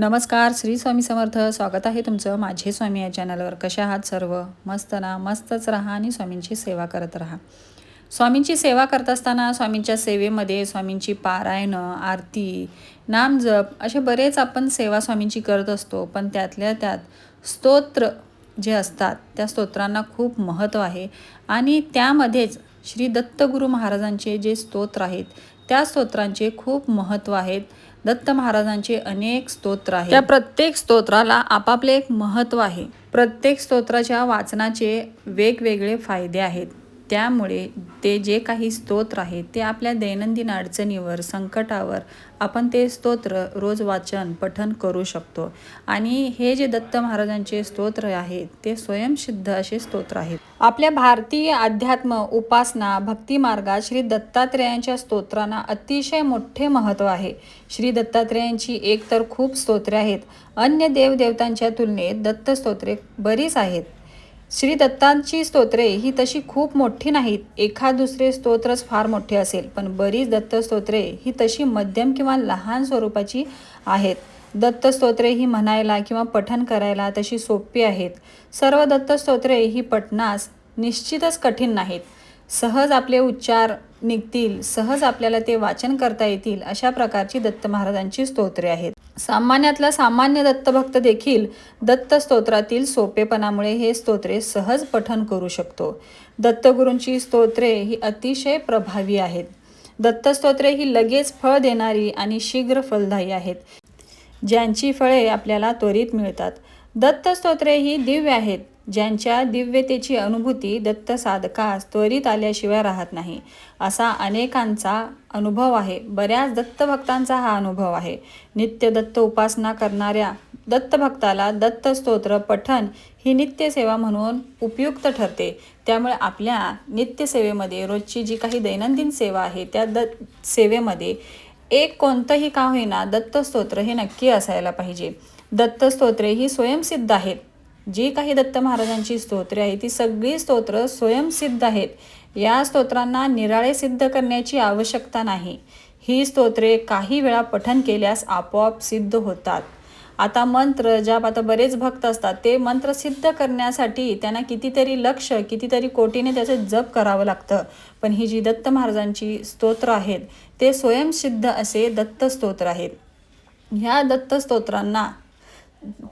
नमस्कार श्री स्वामी समर्थ. स्वागत आहे तुमचं माझे स्वामी या चॅनलवर. कशा आहात सर्व? मस्त ना? मस्तच राहा आणि स्वामींची सेवा करत राहा. स्वामींची सेवा करत असताना स्वामींच्या सेवेमध्ये स्वामींची पारायणं आरती नामजप असे बरेच आपण सेवा स्वामींची करत असतो. पण त्यातल्या त्यात स्तोत्र जे असतात त्या स्तोत्रांना खूप महत्त्व आहे. आणि त्यामध्येच श्री दत्तगुरू महाराजांचे जे स्तोत्र आहेत त्या स्तोत्रांचे खूप महत्त्व आहेत. दत्त महाराजांचे अनेक स्तोत्र आहेत. त्या प्रत्येक स्तोत्राला आपापले एक महत्त्व आहे. प्रत्येक स्तोत्राच्या वाचनाचे वेगवेगळे फायदे आहेत. त्यामुळे ते जे काही स्तोत्र आहेत ते आपल्या दैनंदिन अडचणीवर संकटावर आपण ते स्तोत्र रोज वाचन पठन करू शकतो. आणि हे जे दत्त महाराजांचे स्तोत्र आहेत ते स्वयंसिद्ध असे स्तोत्र आहेत. आपल्या भारतीय अध्यात्म उपासना भक्ती मार्गात श्री दत्तात्रेयांच्या स्तोत्रांना अतिशय मोठे महत्त्व आहे. श्री दत्तात्रेयांची एक तर खूप स्तोत्रे आहेत. अन्य देवदेवतांच्या तुलनेत दत्त स्तोत्रे बरीच आहेत. श्री दत्तांची स्तोत्रे ही तशी खूप मोठी नाहीत. एखाद दुसरे स्तोत्रच फार मोठे असेल पण बरीच दत्त स्तोत्रे ही तशी मध्यम किंवा लहान स्वरूपाची आहेत. दत्त स्तोत्रे ही म्हणायला किंवा पठन करायला तशी सोपी आहेत. सर्व दत्त स्तोत्रे ही पठणास निश्चितच कठीण नाहीत. सहज आपले उच्चार निघतील सहज आपल्याला ते वाचन करता येतील अशा प्रकारची दत्त महाराजांची स्तोत्रे आहेत. सामान्यातला सामान्य दत्तभक्त देखील दत्त स्तोत्रातील सोपेपणामुळे हे स्तोत्रे सहज पठन करू शकतो. दत्तगुरूंची स्तोत्रे ही अतिशय प्रभावी आहेत. दत्तस्तोत्रे ही लगेच फळ देणारी आणि शीघ्र फलदायी आहेत. ज्यांची फळे आपल्याला त्वरित मिळतात. दत्तस्तोत्रे ही दिव्य आहेत. ज्यांच्या दिव्यतेची अनुभूती दत्त साधकास त्वरित आल्याशिवाय राहत नाही. असा अनेकांचा अनुभव आहे. बऱ्याच दत्तभक्तांचा हा अनुभव आहे. नित्य दत्त उपासना करणाऱ्या दत्तभक्ताला दत्तस्तोत्र पठन ही नित्यसेवा म्हणून उपयुक्त ठरते. त्यामुळे आपल्या नित्यसेवेमध्ये रोजची जी काही दैनंदिन सेवा आहे त्या द सेवेमध्ये एक कोणतंही का होईना दत्तस्तोत्र हे नक्की असायला पाहिजे. दत्तस्तोत्रे ही स्वयंसिद्ध आहेत. जी काही दत्त महाराजांची स्तोत्रे आहेत ती सगळी स्तोत्र स्वयंसिद्ध आहेत. या स्तोत्रांना निराळे सिद्ध करण्याची आवश्यकता नाही. ही स्तोत्रे काही वेळा पठन केल्यास आपोआप सिद्ध होतात. आता मंत्र ज्या आता बरेच भक्त असतात ते मंत्र सिद्ध करण्यासाठी त्यांना कितीतरी लक्ष कितीतरी कोटीने त्याचं जप करावं लागतं. पण ही जी दत्त महाराजांची स्तोत्र आहेत ते स्वयंसिद्ध असे दत्त स्तोत्र आहेत. ह्या दत्त स्तोत्रांना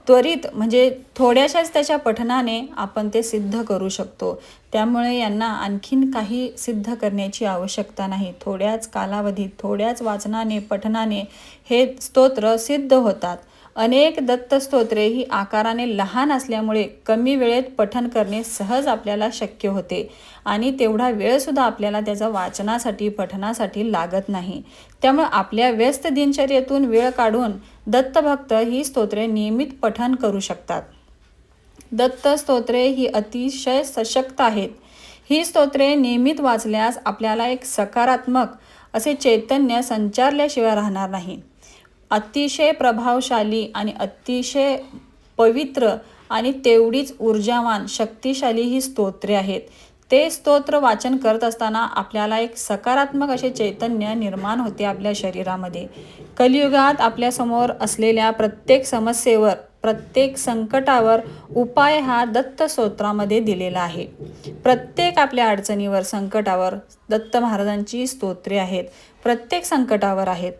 त्वरित म्हणजे थोड्याशाच त्याच्या पठनाने आपण ते सिद्ध करू शकतो. त्यामुळे यांना आणखीन काही सिद्ध करण्याची आवश्यकता नाही. थोड्याच कालावधीत थोड्याच वाचनाने पठनाने हे स्तोत्र सिद्ध होतात. अनेक दत्तस्तोत्रे ही आकाराने लहान असल्यामुळे कमी वेळेत पठन करणे सहज आपल्याला शक्य होते. आणि तेवढा वेळसुद्धा आपल्याला त्याचा वाचनासाठी पठनासाठी लागत नाही. त्यामुळे आपल्या व्यस्त दिनचर्येतून वेळ काढून दत्तभक्त ही स्तोत्रे नियमित पठन करू शकतात. दत्त स्तोत्रे ही अतिशय सशक्त आहेत. ही स्तोत्रे नियमित वाचल्यास आपल्याला एक सकारात्मक असे चैतन्य संचारल्याशिवाय राहणार नाही. अतिशय प्रभावशाली आणि अतिशय पवित्र आणि तेवढीच ऊर्जावान शक्तिशाली ही स्तोत्रे आहेत. ते स्तोत्र वाचन करत असताना आपल्याला एक सकारात्मक असे चैतन्य निर्माण होते आपल्या शरीरामध्ये. कलियुगात आपल्यासमोर असलेल्या प्रत्येक समस्येवर प्रत्येक संकटावर उपाय हा दत्त स्तोत्रामध्ये दिलेला आहे. प्रत्येक आपल्या अडचणीवर संकटावर दत्त महाराजांची स्तोत्रे आहेत. प्रत्येक संकटावर आहेत.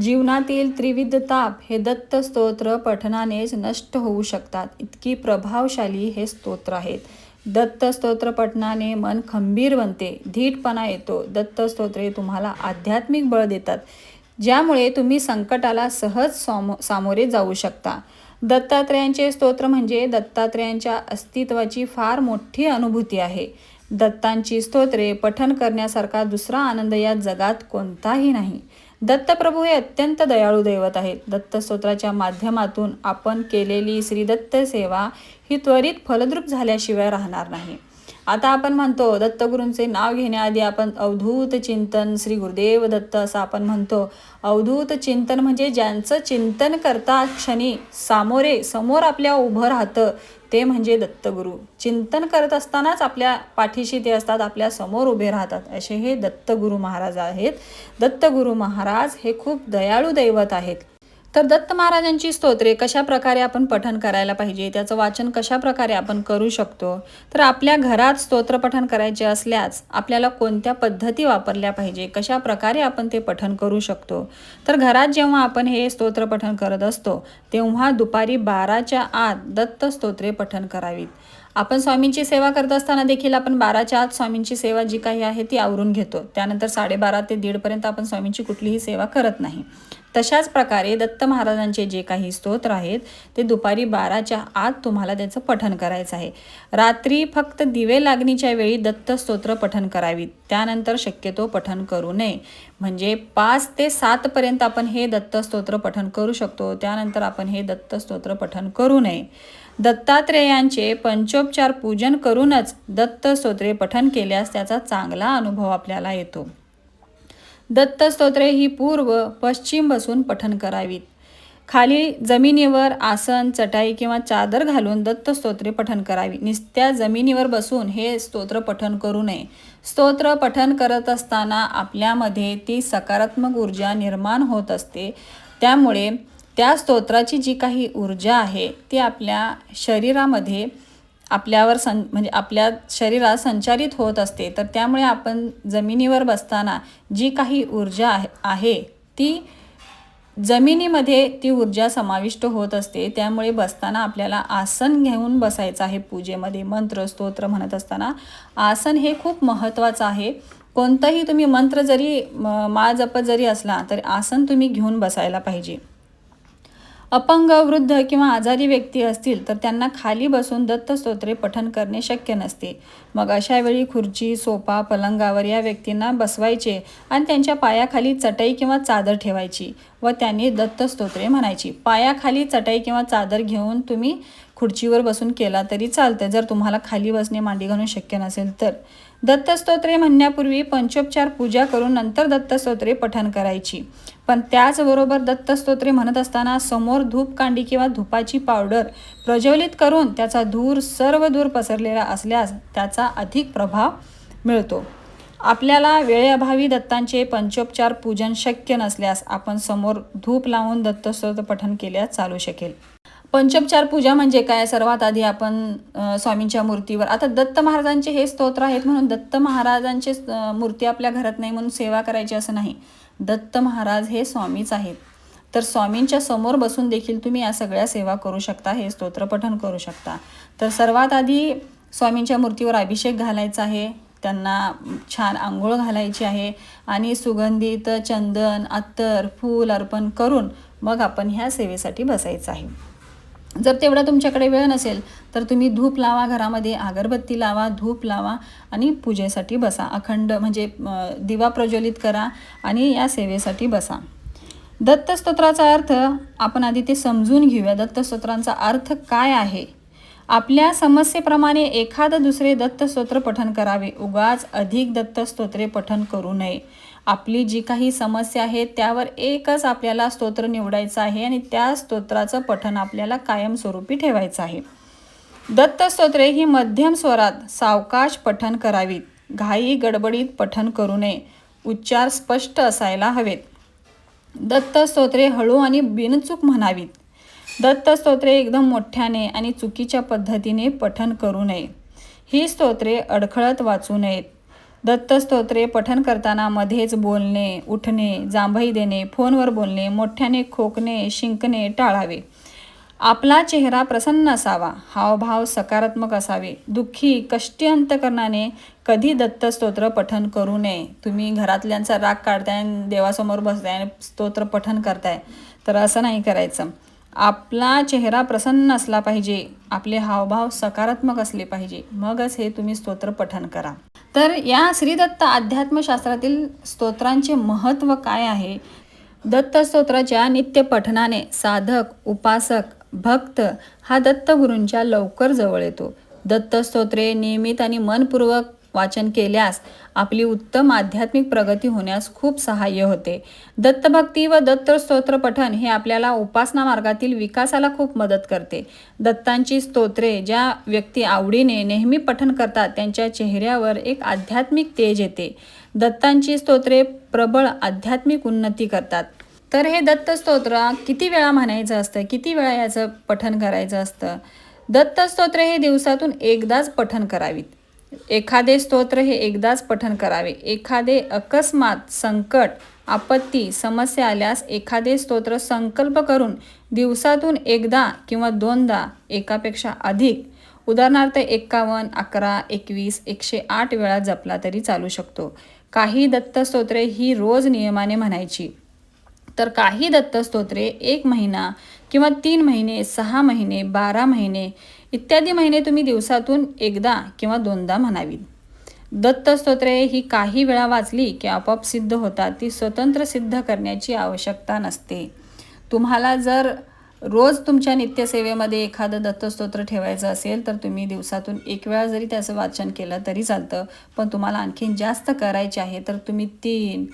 जीवनातील त्रिविध ताप हे दत्त स्तोत्र पठनानेच नष्ट होऊ शकतात. इतकी प्रभावशाली हे स्तोत्र आहेत. दत्त स्तोत्र पठनाने मन खंबीर बनते धीटपणा येतो. दत्त स्तोत्रे तुम्हाला आध्यात्मिक बळ देतात ज्यामुळे तुम्ही संकटाला सहज सामो सामोरे जाऊ शकता. दत्तात्रेयांचे स्तोत्र म्हणजे दत्तात्रेयांच्या अस्तित्वाची फार मोठी अनुभूती आहे. दत्तांची स्तोत्रे पठन करण्यासारखा दुसरा आनंद या जगात कोणताही नाही. दत्तप्रभू हे अत्यंत दयाळू दैवत आहेत. दत्तस्तोत्राच्या माध्यमातून आपण केलेली श्री दत्त सेवा ही त्वरित फलद्रूप झाल्याशिवाय राहणार नाही. आता आपण म्हणतो दत्तगुरूंचे नाव घेण्याआधी आपण अवधूत चिंतन श्री गुरुदेव दत्त असं आपण म्हणतो. अवधूत चिंतन म्हणजे ज्यांचं चिंतन करता क्षणी सामोरे समोर आपल्या उभं राहतं ते म्हणजे दत्तगुरू. चिंतन करत असतानाच आपल्या पाठीशी ते असतात आपल्यासमोर उभे राहतात. असे हे दत्तगुरू महाराज आहेत. दत्तगुरू महाराज हे खूप दयाळू दैवत आहेत. तर दत्त महाराजांची स्तोत्रे कशा प्रकारे आपण पठन करायला पाहिजे? त्याचं वाचन कशा प्रकारे आपण करू शकतो? तर आपल्या घरात स्तोत्रपठन करायचे असल्यास आपल्याला कोणत्या पद्धती वापरल्या पाहिजे? कशा प्रकारे आपण ते पठन करू शकतो? तर घरात जेव्हा आपण हे स्तोत्रपठन करत असतो तेव्हा दुपारी बाराच्या आत दत्त स्तोत्रे पठन करावीत. आपण स्वामींची सेवा करत असताना देखील आपण बाराच्या आत स्वामींची सेवा जी काही आहे ती आवरून घेतो. त्यानंतर साडेबारा ते दीडपर्यंत आपण स्वामींची कुठलीही सेवा करत नाही. तशाच प्रकारे दत्त महाराजांचे जे काही स्तोत्र आहेत ते दुपारी बाराच्या आत तुम्हाला त्याचं पठन करायचं आहे. रात्री फक्त दिवे लागणीच्या वेळी दत्त स्तोत्र पठन करावीत. त्यानंतर शक्यतो पठन करू नये. म्हणजे पाच ते सातपर्यंत आपण हे दत्त स्तोत्र पठन करू शकतो. त्यानंतर आपण हे दत्त स्तोत्र पठन करू नये. दत्तात्रेयांचे पंचोपचार पूजन करूनच दत्त स्तोत्रे पठन केल्यास त्याचा चांगला अनुभव आपल्याला येतो. दत्तस्तोत्रे ही पूर्व पश्चिम बसून पठन करावीत. खाली जमिनीवर आसन चटाई किंवा चादर घालून दत्तस्तोत्रे पठन करावी. निस्त्या जमिनीवर बसून हे स्तोत्र पठन करू नये. स्तोत्र पठन करत असताना आपल्यामध्ये ती सकारात्मक ऊर्जा निर्माण होत असते. त्यामुळे त्या स्तोत्राची जी काही ऊर्जा आहे ती आपल्या शरीरामध्ये आपल्यावर सं म्हणजे आपल्या शरीरात संचारित होत असते तर त्यामुळे आपण जमिनीवर बसताना जी काही ऊर्जा आहे आहे ती जमिनीमध्ये ती ऊर्जा समाविष्ट होत असते. त्यामुळे बसताना आपल्याला आसन घेऊन बसायचं आहे पूजेमध्ये. मंत्र स्तोत्र म्हणत असताना आसन हे खूप महत्त्वाचं आहे. कोणतंही तुम्ही मंत्र जरी माळ जपत जरी असला तरी आसन तुम्ही घेऊन बसायला पाहिजे. अपंग वृद्ध किंवा आजारी व्यक्ती असतील तर त्यांना खाली बसून दत्तस्तोत्रे पठन करणे शक्य नसते. मग अशा वेळी खुर्ची सोफा पलंगावर या व्यक्तींना बसवायचे आणि त्यांच्या पायाखाली चटई किंवा चादर ठेवायची व त्यांनी दत्तस्तोत्रे म्हणायची. पायाखाली चटई किंवा चादर घेऊन तुम्ही खुर्चीवर बसून केला तरी चालतं जर तुम्हाला खाली बसणे मांडी घालून शक्य नसेल तर. दत्तस्तोत्रे म्हणण्यापूर्वी पंचोपचार पूजा करून नंतर दत्तस्तोत्रे पठण करायची. पण त्याचबरोबर दत्तस्तोत्रे म्हणत असताना समोर धूपकांडी किंवा धुपाची पावडर प्रज्वलित करून त्याचा धूर सर्व दूर पसरलेला असल्यास त्याचा अधिक प्रभाव मिळतो. आपल्याला वेळेअभावी दत्तांचे पंचोपचार पूजन शक्य नसल्यास आपण समोर धूप लावून दत्तस्तोत्र पठण केल्यास चालू शकेल. पंचोपचार पूजा म्हणजे काय? सर्वात आधी आपण स्वामींच्या मूर्तीवर आता दत्त महाराजांचे हे स्तोत्र आहेत म्हणून दत्त महाराजांचे मूर्ती आपल्या घरात नाही म्हणून सेवा करायची असं नाही. दत्त महाराज हे स्वामीच आहेत. तर स्वामींच्या समोर बसून देखील तुम्ही या सगळ्या सेवा करू शकता हे स्तोत्रपठन करू शकता. तर सर्वात आधी स्वामींच्या मूर्तीवर अभिषेक घालायचा आहे. त्यांना छान आंघोळ घालायची आहे आणि सुगंधित चंदन अत्तर फूल अर्पण करून मग आपण ह्या सेवेसाठी बसायचं आहे. जर तेवढा तुमच्याकडे वेळ नसेल तर तुम्ही धूप लावा घरामध्ये अगरबत्ती लावा धूप लावा आणि पूजेसाठी बसा. अखंड म्हणजे दिवा प्रज्वलित करा आणि या सेवेसाठी बसा. दत्तस्तोत्राचा अर्थ आपण आधी ते समजून घेऊया. दत्तस्तोत्रांचा अर्थ काय आहे? आपल्या समस्येप्रमाणे एखादं दुसरे दत्तस्तोत्र पठन करावे. उगाच अधिक दत्तस्तोत्रे पठन करू नये. आपली जी काही समस्या आहे त्यावर एकच आपल्याला स्तोत्र निवडायचं आहे आणि त्या स्तोत्राचं पठन आपल्याला कायमस्वरूपी ठेवायचं आहे. दत्तस्तोत्रे ही मध्यम स्वरात सावकाश पठन करावीत. घाई गडबडीत पठन करू नये. उच्चार स्पष्ट असायला हवेत. दत्तस्तोत्रे हळू आणि बिनचूक म्हणावीत. दत्तस्तोत्रे एकदम मोठ्याने आणि चुकीच्या पद्धतीने पठन करू नये. ही स्तोत्रे अडखळत वाचू नयेत. दत्तस्तोत्रे पठन करताना मध्येच बोलणे उठणे जांभई देणे फोनवर बोलणे मोठ्याने खोकणे शिंकणे टाळावे. आपला चेहरा प्रसन्न असावा हावभाव सकारात्मक असावे. दुःखी कष्टी अंतकरणाने कधी दत्तस्तोत्र पठन करू नये. तुम्ही घरातल्यांचा राग काढताय देवासमोर बसताय आणि स्तोत्र पठन करताय तर असं नाही करायचं. आपला चेहरा प्रसन्न असला पाहिजे. आपले हावभाव सकारात्मक असले पाहिजे. मगच हे तुम्ही स्तोत्र पठन करा. तर या श्रीदत्त अध्यात्मशास्त्रातील स्तोत्रांचे महत्त्व काय आहे? दत्तस्तोत्राच्या नित्य पठनाने साधक उपासक भक्त हा दत्तगुरूंच्या लवकर जवळ येतो. दत्तस्तोत्रे नियमित आणि मनपूर्वक वाचन केल्यास आपली उत्तम आध्यात्मिक प्रगती होण्यास खूप सहाय्य होते. दत्तभक्ती व दत्त स्तोत्र पठन हे आपल्याला उपासना मार्गातील विकासाला खूप मदत करते. दत्तांची स्तोत्रे ज्या व्यक्ती आवडीने नेहमी पठन करतात त्यांच्या चेहऱ्यावर एक आध्यात्मिक तेज येते. दत्तांची स्तोत्रे प्रबळ आध्यात्मिक उन्नती करतात. तर हे दत्तस्तोत्र किती वेळा म्हणायचं असतं? किती वेळा याचं पठण करायचं असतं? दत्तस्तोत्र हे दिवसातून एकदाच पठण करावीत. एखादे स्तोत्र हे एकदाच पठण करावे. एखादे अकस्मात संकट आपत्ती समस्या आल्यास एखादे स्तोत्र संकल्प करून दिवसातून एकदा किंवा दोनदा एकापेक्षा अधिक उदाहरणार्थ एक्कावन्न अकरा एकवीस एकशे आठ वेळा जपला तरी चालू शकतो. काही दत्तस्तोत्रे ही रोज नियमाने म्हणायची. तर काही दत्तस्तोत्रे एक महिना किंवा तीन महिने सहा महिने बारा महिने इत्यादी महिने तुम्ही दिवसातून एकदा किंवा दोनदा म्हणावीत. दत्तस्तोत्रे ही काही वेळा वाचली की आपोआप सिद्ध होतात ती स्वतंत्र सिद्ध करण्याची आवश्यकता नसते. तुम्हाला जर रोज तुमच्या नित्यसेवेमध्ये एखादं दत्तस्तोत्र ठेवायचं असेल तर तुम्ही दिवसातून एक वेळा जरी त्याचं वाचन केलं तरी चालतं पण तुम्हाला आणखीन जास्त करायचे आहे तर तुम्ही तीन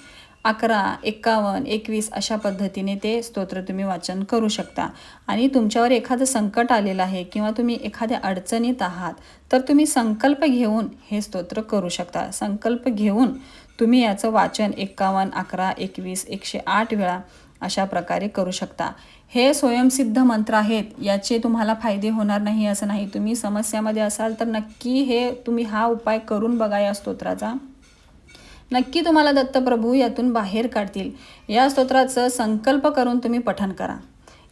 अकरा एक्कावन्न एकवीस अशा पद्धतीने ते स्तोत्र तुम्ही वाचन करू शकता. आणि तुमच्यावर एखादं संकट आलेलं आहे किंवा तुम्ही एखाद्या अडचणीत आहात तर तुम्ही संकल्प घेऊन हे स्तोत्र करू शकता. संकल्प घेऊन तुम्ही याचं वाचन एक्कावन्न अकरा एकवीस एकशे आठ वेळा अशा प्रकारे करू शकता. हे स्वयंसिद्ध मंत्र आहेत. याचे तुम्हाला फायदे होणार नाही असं नाही. तुम्ही समस्यामध्ये असाल तर नक्की हे तुम्ही हा उपाय करून बघा या स्तोत्राचा. नक्की तुम्हाला दत्तप्रभू यातून बाहेर काढतील. या स्तोत्राचं संकल्प करून तुम्ही पठण करा.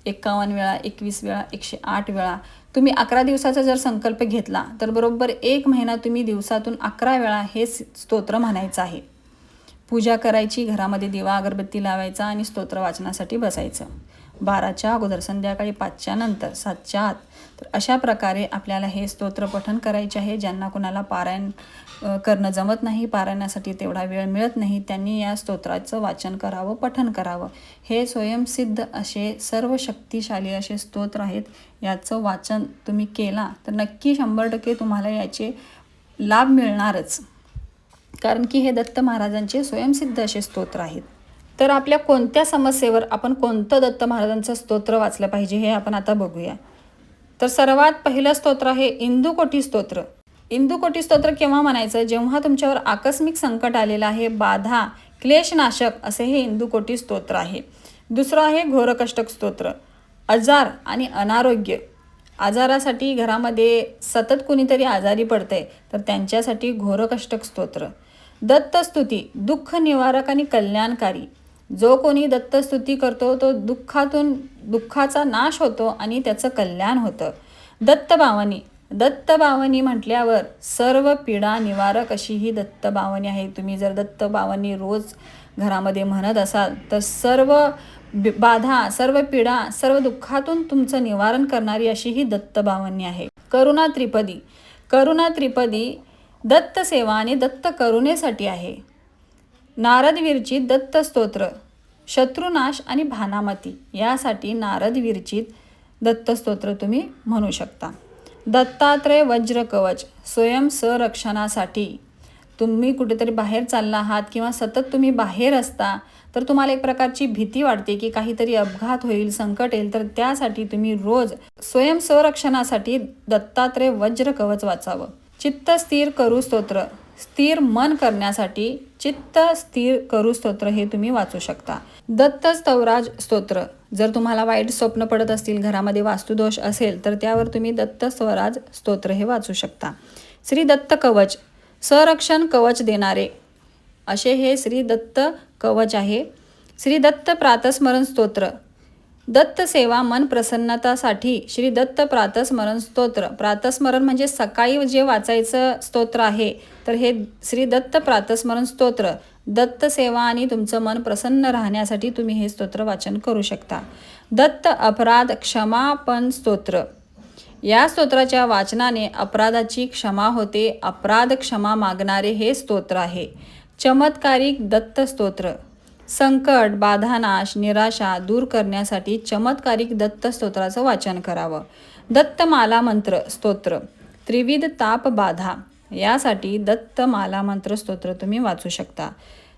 एक्कावन्न वेळा एकवीस वेळा एकशे आठ वेळा. तुम्ही अकरा दिवसाचा जर संकल्प घेतला तर बरोबर एक महिना तुम्ही दिवसातून अकरा वेळा हे स्तोत्र म्हणायचं आहे. पूजा करायची घरामध्ये दिवा अगरबत्ती लावायचा आणि स्तोत्र वाचनासाठी बसायचं. बाराच्या अगोदर संध्याकाळी पाचच्या नंतर सातच्या आत. तर अशा प्रकारे आपल्याला हे स्तोत्र पठन करायचे आहे. ज्यांना कोणाला पारायण करणं जमत नाही पारायणासाठी तेवढा वेळ मिळत नाही त्यांनी या स्तोत्राचं वाचन करावं पठन करावं. हे स्वयंसिद्ध असे सर्व शक्तिशाली असे स्तोत्र आहेत. याचं वाचन तुम्ही केला तर नक्की शंभर टक्के तुम्हाला याचे लाभ मिळणारच. कारण की हे दत्त महाराजांचे स्वयंसिद्ध असे स्तोत्र आहेत. तर आपल्या कोणत्या समस्येवर आपण कोणतं दत्त महाराजांचं स्तोत्र वाचलं पाहिजे हे आपण आता बघूया. तर सर्वात पहिलं स्तोत्र आहे इंदुकोटी स्तोत्र. इंदुकोटी स्तोत्र केव्हा म्हणायचं? जेव्हा तुमच्यावर आकस्मिक संकट आलेलं आहे बाधा क्लेशनाशक असे हे इंदुकोटी स्तोत्र आहे. दुसरं आहे घोरकष्टक स्तोत्र. आजार आणि अनारोग्य. आजारासाठी घरामध्ये सतत कुणीतरी आजारी पडते तर त्यांच्यासाठी घोरकष्टक स्तोत्र. दत्तस्तुती दुःख निवारक आणि कल्याणकारी. जो कोणी दत्तस्तुती करतो तो दुःखातून दुःखाचा नाश होतो आणि त्याचं कल्याण होतं. दत्तबावनी दत्तबावनी म्हटल्यावर सर्व पीडा निवारक अशी ही दत्तबावनी आहे. तुम्ही जर दत्तबावनी रोज घरामध्ये म्हणत असाल तर सर्व बाधा सर्व पीडा सर्व दुःखातून तुमचं निवारण करणारी अशी ही दत्तबावनी आहे. करुणा त्रिपदी करुणा त्रिपदी दत्त सेवा आणि दत्त करुणेसाठी आहे. नारदवीरची दत्त स्तोत्र शत्रुनाश आणि भानामती यासाठी नारदवीरचित दत्तस्तोत्र तुम्ही म्हणू शकता. दत्तात्रय वज्र कवच स्वयं संरक्षणासाठी. तुम्ही कुठेतरी बाहेर चालला आहात किंवा सतत तुम्ही बाहेर असता तर तुम्हाला एक प्रकारची भीती वाटते की काहीतरी अपघात होईल संकट येईल तर त्यासाठी तुम्ही रोज स्वयं संरक्षणासाठी दत्तात्रय वज्र कवच वाचावं. चित्त स्थिर करू स्तोत्र. स्थिर मन करण्यासाठी चित्त स्थिर करू स्तोत्र हे तुम्ही वाचू शकता. दत्त स्तवराज स्तोत्र. जर तुम्हाला वाईट स्वप्न पडत असतील घरामध्ये वास्तुदोष असेल तर त्यावर तुम्ही दत्त स्वराज स्तोत्र हे वाचू शकता. श्री दत्त कवच. संरक्षण कवच देणारे. असे हे श्री दत्त कवच आहे. श्री दत्त प्रातस्मरण स्तोत्र. दत्त सेवा मन प्रसन्नतासाठी श्री दत्त प्रातस्मरण स्तोत्र. प्रातस्मरण म्हणजे सकाळी जे वाचायचं स्तोत्र आहे तर हे श्री दत्त प्रातस्मरण स्तोत्र. दत्त सेवा आणि तुमचं मन प्रसन्न राहण्यासाठी तुम्ही हे स्तोत्र वाचन करू शकता. दत्त अपराध क्षमापण स्तोत्र. या स्तोत्राच्या वाचनाने अपराधाची क्षमा होते अपराध क्षमा मागणारे हे स्तोत्र आहे. चमत्कारिक दत्त स्तोत्र. संकट बाधानाश निराशा दूर करण्यासाठी चमत्कारिक दत्त स्तोत्राचं वाचन करावं. दत्तमाला मंत्र स्तोत्र. त्रिविध ताप बाधा. यासाठी दत्तमाला मंत्र स्तोत्र तुम्ही वाचू शकता.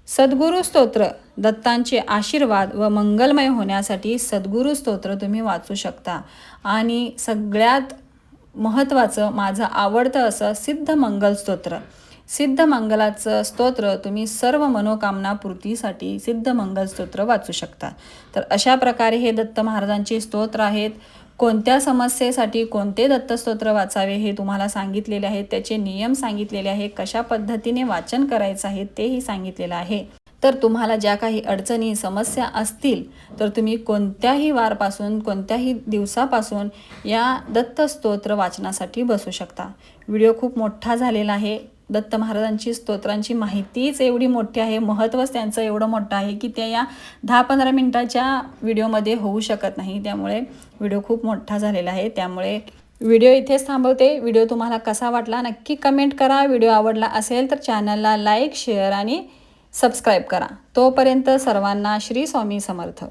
सद्गुरु स्तोत्र. दत्तांचे आशीर्वाद व मंगलमय होण्यासाठी सद्गुरु स्तोत्र तुम्ही वाचू शकता. आणि सगळ्यात महत्त्वाचं माझं आवडतं असं सिद्ध मंगल स्तोत्र. सिद्धमंगलाचं स्तोत्र तुम्ही सर्व मनोकामना पूर्तीसाठी सिद्धमंगल स्तोत्र वाचू शकता. तर अशा प्रकारे हे दत्त महाराजांचे स्तोत्र आहेत. कोणत्या समस्येसाठी कोणते दत्तस्तोत्र वाचावे हे तुम्हाला सांगितलेले आहे त्याचे नियम सांगितलेले आहे कशा पद्धतीने वाचन करायचं आहे तेही सांगितलेलं आहे. तर तुम्हाला ज्या काही अडचणी समस्या असतील तर तुम्ही कोणत्याही वारपासून कोणत्याही दिवसापासून या दत्तस्तोत्र वाचनासाठी बसू शकता. व्हिडिओ खूप मोठा झालेला आहे. दत्त महाराजांची स्तोत्रांची माहितीच एवढी मोठी आहे. महत्त्वच त्यांचं एवढं मोठं आहे की त्या या दहा पंधरा मिनटाच्या व्हिडिओमध्ये होऊ शकत नाही. त्यामुळे व्हिडिओ खूप मोठा झालेला आहे. त्यामुळे व्हिडिओ इथेच थांबवते. व्हिडिओ तुम्हाला कसा वाटला नक्की कमेंट करा. व्हिडिओ आवडला असेल तर चॅनलला लाईक शेअर आणि सबस्क्राईब करा. तोपर्यंत सर्वांना श्री स्वामी समर्थ.